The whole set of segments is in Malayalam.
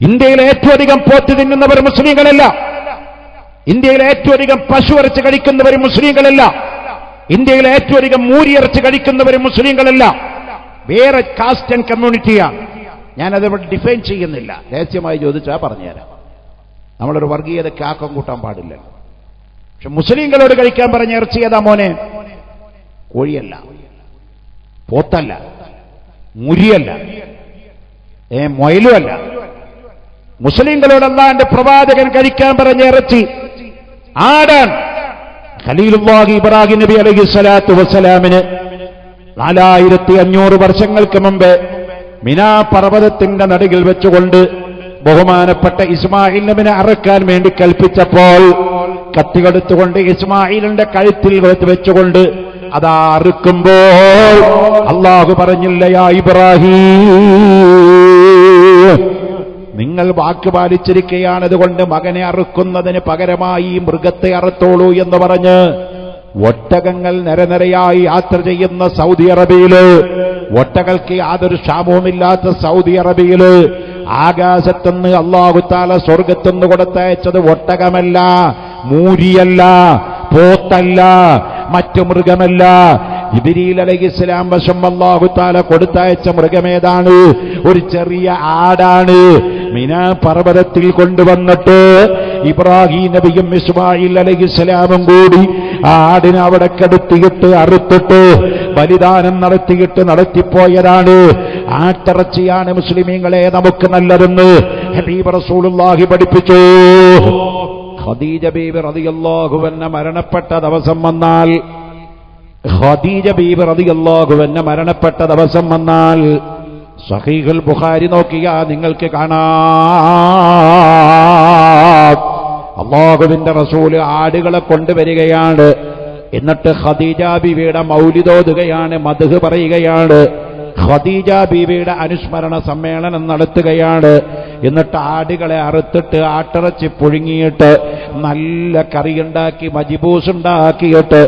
ഇന്ത്യയിൽ ഏറ്റവും അധികം പോറ്റ് തിന്നുന്നവർ മുസ്ലിങ്ങളല്ല. ഇന്ത്യയിൽ ഏറ്റവും അധികം പശു അരച്ച് കഴിക്കുന്നവർ മുസ്ലിങ്ങളല്ല. ഇന്ത്യയിൽ ഏറ്റവും അധികം മൂരിയിറച്ചി കഴിക്കുന്നവർ മുസ്ലിങ്ങളല്ല. വേറെ കാസ്റ്റ് ആൻഡ് കമ്മ്യൂണിറ്റിയാണ് ഞാൻ ഇവിടെ ഡിഫൈൻ ചെയ്യുന്നില്ല. രഹസ്യമായി ചോദിച്ചാൽ പറഞ്ഞുതരാം. നമ്മളൊരു വർഗീയതയ്ക്ക് ആക്കം കൂട്ടാൻ പാടില്ല. പക്ഷെ മുസ്ലിങ്ങളോട് കഴിക്കാൻ പറഞ്ഞ ഇറച്ചി ഏതാ മോനെ? കോഴിയല്ല. പോത്തല്ല. മുരിയല്ല. ഏ മൊയലുമല്ല മുസ്ലിങ്ങളോട് അള്ളാന്റെ പ്രവാചകൻ കഴിക്കാൻ പറഞ്ഞ ഇറച്ചി ആടാൻ ഖലീലുല്ലാഹി ഇബ്രാഹിം നബി അലൈഹി സ്വലാത്തു വസ്സലാമിന് നാലായിരത്തി അഞ്ഞൂറ് വർഷങ്ങൾക്ക് മുമ്പ് മിനാ പർവതത്തിന്റെ നടുകിൽ വെച്ചുകൊണ്ട് ബഹുമാനപ്പെട്ട ഇസ്മായിൽ നബിനെ അറക്കാൻ വേണ്ടി കൽപ്പിച്ചപ്പോൾ കത്തികെടുത്തുകൊണ്ട് ഇസ്മായിലിന്റെ കഴുത്തിൽ വെച്ചുകൊണ്ട് അതാ അറുക്കുമ്പോൾ അള്ളാഹു പറഞ്ഞില്ലയാ ഇബ്രാഹിം നിങ്ങൾ വാക്ക് പാലിച്ചിരിക്കുകയാണ്. അതുകൊണ്ട് മകനെ അറുക്കുന്നതിന് പകരമായി മൃഗത്തെ അറുത്തോളൂ എന്ന് പറഞ്ഞ് ഒട്ടകങ്ങൾ നിരനിരയായി യാത്ര ചെയ്യുന്ന സൗദി അറേബ്യയിൽ. ഒട്ടകൾക്ക് യാതൊരു ക്ഷാമവുമില്ലാത്ത സൗദി അറേബ്യയിൽ. ആകാശത്തുനിന്ന് അള്ളാഹുത്താല സ്വർഗത്തുനിന്ന് കൊടുത്തയച്ചത് ഒട്ടകമല്ല മൂരിയല്ല പോത്തല്ല മറ്റു മൃഗമല്ല. ഇബിരിയിൽ അലൈഹി ഇസ്ലാം വശം അള്ളാഹുത്താല കൊടുത്തയച്ച മൃഗമേതാണ്? ഒരു ചെറിയ ആടാണ്. മിനാ പർവതത്തിൽ കൊണ്ടുവന്നിട്ട് ഇബ്രാഹിം നബിയും ഇസ്മായിൽ അലൈഹി ഇസ്ലാമും കൂടി ആ ആടിനെ അവിടെ കെടുത്തിയിട്ട് അറുത്തിട്ട് ബലിദാനം നടത്തിയിട്ട് നടത്തിപ്പോയതാണ്. ആട്ടിറച്ചിയാണ് മുസ്ലിമീങ്ങളെ നമുക്ക് നല്ലതെന്ന് ഹബീബ് റസൂലുള്ളാഹി പഠിപ്പിച്ചു. ഖദീജ ബീബി റളിയല്ലാഹു അൻഹ മരണപ്പെട്ട ദിവസം വന്നാൽ ഖദീജ ബീബി റളിയല്ലാഹു അൻഹ മരണപ്പെട്ട ദിവസം വന്നാൽ സഹീഹുൽ ബുഖാരി നോക്കിയാ നിങ്ങൾക്ക് കാണാം. അള്ളാഹുവിന്റെ റസൂൽ ആടുകളെ കൊണ്ടുവരികയാണ്. എന്നിട്ട് ഖദീജ ബീവിയുടെ മൗലിതോതുകയാണ് മധുഹ് പറയുകയാണ്. ഖദീജ ബീവിയുടെ അനുസ്മരണ സമ്മേളനം നടത്തുകയാണ്. എന്നിട്ട് ആടുകളെ അറുത്തിട്ട് ആട്ടിറച്ചി പുഴുങ്ങിയിട്ട് നല്ല കറിയുണ്ടാക്കി മജിബൂസ് ഉണ്ടാക്കിയിട്ട്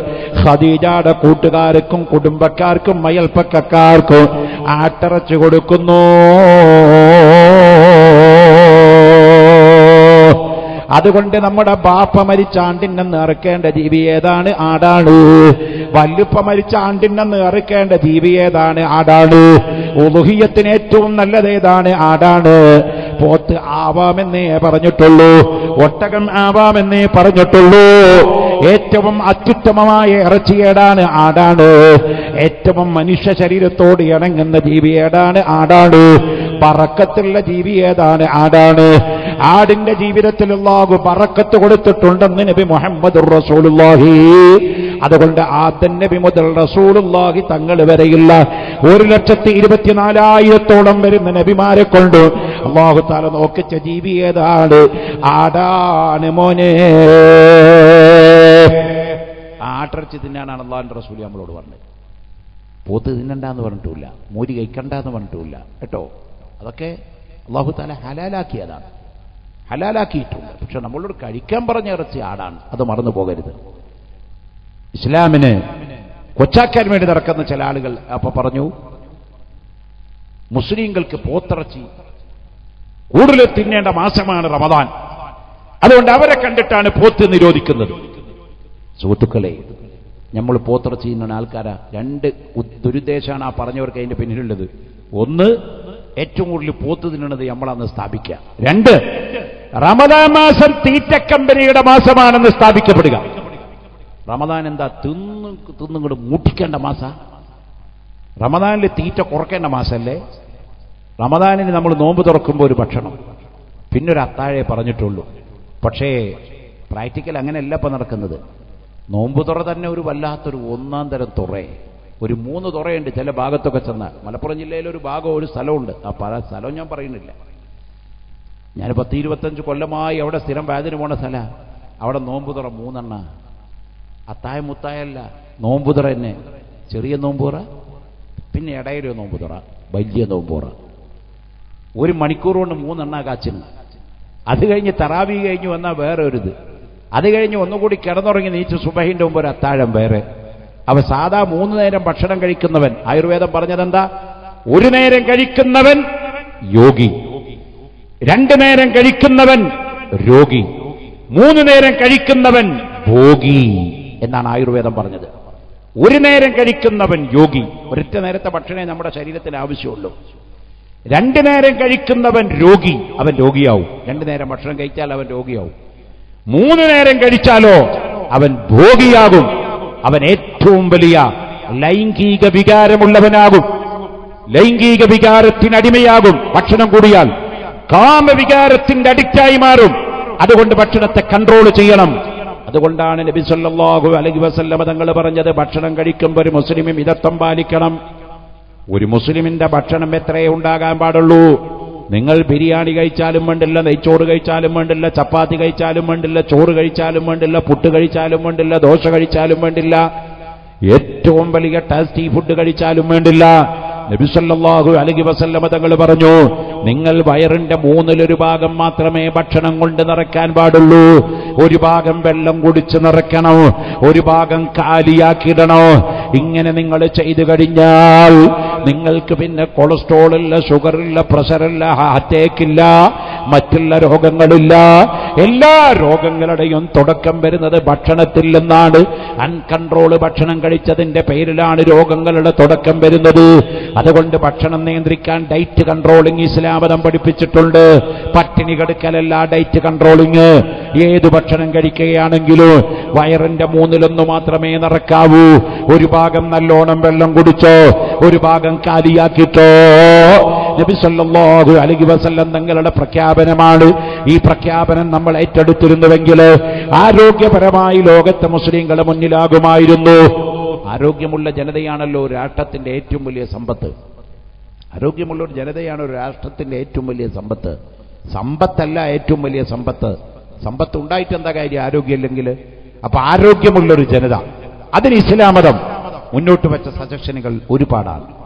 ഖദീജയുടെ കൂട്ടുകാർക്കും കുടുംബക്കാർക്കും അയൽപ്പക്കാർക്കും ആട്ടിറച്ചി കൊടുക്കുന്നു. അതുകൊണ്ട് നമ്മുടെ ബാപ്പ മരിച്ച ആണ്ടിനെന്ന് അറുക്കേണ്ട ജീവി ഏതാണ്? ആടാണ്. വല്ലുപ്പ മരിച്ച ആണ്ടിനെന്ന് അറുക്കേണ്ട ജീവി ഏതാണ്? ആടാണ്. ഉലുഹിയത്തിന് ഏറ്റവും നല്ലത് ഏതാണ്? ആടാണ്. പോത്ത് ആവാമെന്നേ പറഞ്ഞിട്ടുള്ളൂ. ഒട്ടകം ആവാമെന്നേ പറഞ്ഞിട്ടുള്ളൂ. ഏറ്റവും അത്യുത്തമമായ ഇറച്ചിയേടാണ് ആടാണ്. ഏറ്റവും മനുഷ്യ ശരീരത്തോട് ഇണങ്ങുന്ന ജീവി ഏതാണ്? ആടാണ്. പറക്കത്തുള്ള ജീവി ഏതാണ്? ആടാണ്. ആടിന്റെ ജീവിതത്തിൽ പറക്കത്ത് കൊടുത്തിട്ടുണ്ടെന്ന് നബി മുഹമ്മദ് റസൂലുള്ളാഹി. അതുകൊണ്ട് ആദ്യ നബി മുതൽ റസൂലുള്ളാഹി തങ്ങൾ വരെയുള്ള ഒരു ലക്ഷത്തി ഇരുപത്തിനാലായിരത്തോളം വരുന്ന നബിമാരെ കൊണ്ട് അള്ളാഹു താല നോക്കിച്ച ജീവി ഏതാണ്? ആടാണ് മോനെ. ആട്ടിറച്ചി തിന്നാനാണ് അള്ളാഹിന്റെ റസൂലി നമ്മളോട് പറഞ്ഞത്. പോത്ത് തിന്നണ്ടെന്ന് പറഞ്ഞിട്ടില്ല മൂരി കഴിക്കണ്ടെന്ന് പറഞ്ഞിട്ടില്ല കേട്ടോ? അതൊക്കെ അള്ളാഹു താല ഹലാലാക്കിയതാണ്. ഹലാലാക്കിയിട്ടുണ്ട്. പക്ഷെ നമ്മളോട് കഴിക്കാൻ പറഞ്ഞ ഇറച്ചി ആടാണ്. അത് മറന്നു പോകരുത്. ഇസ്ലാമിന് കൊച്ചാക്കാൻ വേണ്ടി നടക്കുന്ന ചില ആളുകൾ അപ്പൊ പറഞ്ഞു മുസ്ലിങ്ങൾക്ക് പോത്തിറച്ചി കൂടുതൽ തിന്നേണ്ട മാസമാണ് റമദാൻ. അതുകൊണ്ട് അവരെ കണ്ടിട്ടാണ് പോത്ത് നിരോധിക്കുന്നത്. സുഹൃത്തുക്കളെ നമ്മൾ പോത്ര ചെയ്യുന്ന ആൾക്കാരാ. രണ്ട് ദുരുദ്ദേശമാണ് ആ പറഞ്ഞവർക്ക് അതിന്റെ പിന്നിലുള്ളത്. ഒന്ന് ഏറ്റവും കൂടുതൽ പോത്ത് തിന്നണത് നമ്മളന്ന് സ്ഥാപിക്കുക. രണ്ട് റമദാൻ മാസം തീറ്റ കമ്പനിയുടെ മാസമാണെന്ന് സ്ഥാപിക്കപ്പെടുക. റമദാൻ എന്താ തിന്നു തിന്നുകൊണ്ട് മൂട്ടിക്കേണ്ട മാസ? റമദാനിൽ തീറ്റ കുറക്കേണ്ട മാസല്ലേ? റമദാനിന് നമ്മൾ നോമ്പ് തുറക്കുമ്പോൾ ഒരു ഭക്ഷണം. പിന്നൊരു അത്താഴേ പറഞ്ഞിട്ടുള്ളൂ. പക്ഷേ പ്രാക്ടിക്കൽ അങ്ങനെയല്ല ഇപ്പം നടക്കുന്നത്. നോമ്പ് തുറ തന്നെ ഒരു വല്ലാത്തൊരു ഒന്നാം തരം തുറയെ ഒരു മൂന്ന് തുറയുണ്ട് ചില ഭാഗത്തൊക്കെ ചെന്നാൽ മലപ്പുറം ജില്ലയിൽ ഒരു ഭാഗം ഒരു സ്ഥലമുണ്ട്. ആ പല സ്ഥലം ഞാൻ പറയുന്നില്ല. ഞാൻ പത്ത് ഇരുപത്തഞ്ച് കൊല്ലമായി അവിടെ സ്ഥിരം വേദന പോണ സ്ഥല. അവിടെ നോമ്പ് തുറ മൂന്നെണ്ണ. അത്തായ മുത്തായല്ല നോമ്പ് തുറ തന്നെ. ചെറിയ നോമ്പുറ പിന്നെ ഇടയിലൊരു നോമ്പ് തുറ വലിയ നോമ്പുറ ഒരു മണിക്കൂർ കൊണ്ട് മൂന്നെണ്ണ കാച്ചിന്. അത് കഴിഞ്ഞ് തറാവി കഴിഞ്ഞ് വന്നാൽ വേറെ ഒരു ഇത് അത് കഴിഞ്ഞ് ഒന്നുകൂടി കിടന്നുറങ്ങി നീച്ച് സുബഹിന്റെ മുമ്പ് ഒരു അത്താഴം വേറെ. അവ സാധാ മൂന്ന് നേരം ഭക്ഷണം കഴിക്കുന്നവൻ. ആയുർവേദം പറഞ്ഞതെന്താ? ഒരു നേരം കഴിക്കുന്നവൻ യോഗി രണ്ടു നേരം കഴിക്കുന്നവൻ രോഗി. മൂന്ന് നേരം കഴിക്കുന്നവൻ ഭോഗി എന്നാണ് ആയുർവേദം പറഞ്ഞത്. ഒരു നേരം കഴിക്കുന്നവൻ യോഗി ഒരൊറ്റ നേരത്തെ ഭക്ഷണേ നമ്മുടെ ശരീരത്തിന് ആവശ്യമുള്ളൂ. രണ്ടു നേരം കഴിക്കുന്നവൻ രോഗി. അവൻ രോഗിയാവും. രണ്ടു നേരം ഭക്ഷണം കഴിച്ചാൽ അവൻ രോഗിയാവും. മൂന്ന് നേരം കഴിച്ചാലോ അവൻ ഭോഗിയാകും. അവൻ ഏറ്റവും വലിയ ലൈംഗിക വികാരമുള്ളവനാകും. ലൈംഗിക വികാരത്തിനടിമയാകും ഭക്ഷണം കൂടിയാൽ കാമവികാരത്തിന്റെ അടിക്റ്റായി മാറും. അതുകൊണ്ട് ഭക്ഷണത്തെ കൺട്രോൾ ചെയ്യണം. അതുകൊണ്ടാണ് നബി സല്ലല്ലാഹു അലൈഹി വസല്ലമ തങ്ങൾ പറഞ്ഞത് ഭക്ഷണം കഴിക്കുമ്പോൾ ഒരു മുസ്ലിമും ഇതത്വം പാലിക്കണം. ഒരു മുസ്ലിമിന്റെ ഭക്ഷണം എത്രയേ ഉണ്ടാകാൻ പാടുള്ളൂ? നിങ്ങൾ ബിരിയാണി കഴിച്ചാലും വേണ്ടില്ല നെയ്ച്ചോറ് കഴിച്ചാലും വേണ്ടില്ല ചപ്പാത്തി കഴിച്ചാലും വേണ്ടില്ല ചോറ് കഴിച്ചാലും വേണ്ടില്ല പുട്ട് കഴിച്ചാലും വേണ്ടില്ല ദോശ കഴിച്ചാലും വേണ്ടില്ല ഏറ്റവും വലിയ ടേസ്റ്റി ഫുഡ് കഴിച്ചാലും വേണ്ടില്ല. നബിസല്ലാഹു അലഹി വസല്ലമ തങ്ങൾ പറഞ്ഞു നിങ്ങൾ വയറിന്റെ മൂന്നിലൊരു ഭാഗം മാത്രമേ ഭക്ഷണം കൊണ്ട് നിറയ്ക്കാൻ പാടുള്ളൂ. ഒരു ഭാഗം വെള്ളം കുടിച്ച് നിറയ്ക്കണം ഒരു ഭാഗം കാലിയാക്കിയിടണോ. ഇങ്ങനെ നിങ്ങൾ ചെയ്തു കഴിഞ്ഞാൽ നിങ്ങൾക്ക് പിന്നെ കൊളസ്ട്രോൾ ഇല്ല ഷുഗർ ഇല്ല പ്രഷറില്ല ഹാർട്ടേക്കില്ല മറ്റുള്ള രോഗങ്ങളില്ല. എല്ലാ രോഗങ്ങളുടെയും തുടക്കം വരുന്നത് ഭക്ഷണത്തിൽ നിന്നാണ് അൺകൺട്രോൾ ഭക്ഷണം കഴിച്ചതിന്റെ പേരിലാണ് രോഗങ്ങളുടെ തുടക്കം വരുന്നത്. അതുകൊണ്ട് ഭക്ഷണം നിയന്ത്രിക്കാൻ ഡയറ്റ് കൺട്രോളിംഗ് ഇസ്ലാമതം പഠിപ്പിച്ചിട്ടുണ്ട്. പട്ടിണി കെടുക്കലല്ല ഡയറ്റ് കൺട്രോളിംഗ്. ഏത് ഭക്ഷണം കഴിക്കുകയാണെങ്കിലും വയറിന്റെ മൂന്നിലൊന്ന് മാത്രമേ നടക്കാവൂ. ഒരു ഭാഗം നല്ലോണം വെള്ളം കുടിച്ചോ ഒരു ഭാഗം കാലിയാക്കിട്ടോ നബി സല്ലല്ലാഹു അലൈഹി വസല്ലം തങ്ങളുടെ പ്രഖ്യാപനമാണ്. ഈ പ്രഖ്യാപനം നമ്മൾ ഏറ്റെടുത്തിരുന്നുവെങ്കിൽ ആരോഗ്യപരമായി ലോകത്തെ മുസ്ലിങ്ങളുടെ മുന്നിലാകുമായിരുന്നു. ആരോഗ്യമുള്ള ജനതയാണല്ലോ രാഷ്ട്രത്തിന്റെ ഏറ്റവും വലിയ സമ്പത്ത്. ആരോഗ്യമുള്ള ഒരു ജനതയാണ് ഒരു രാഷ്ട്രത്തിന്റെ ഏറ്റവും വലിയ സമ്പത്ത്. സമ്പത്തല്ല ഏറ്റവും വലിയ സമ്പത്ത്. സമ്പത്ത് ഉണ്ടായിട്ട് എന്താ കാര്യം? ആരോഗ്യമില്ലെങ്കിൽ അപ്പൊ ആരോഗ്യമുള്ളൊരു ജനത. അതിന് ഇസ്ലാമതം. മുന്നോട്ട് വെച്ച സജഷനുകൾ ഒരുപാടാണ്.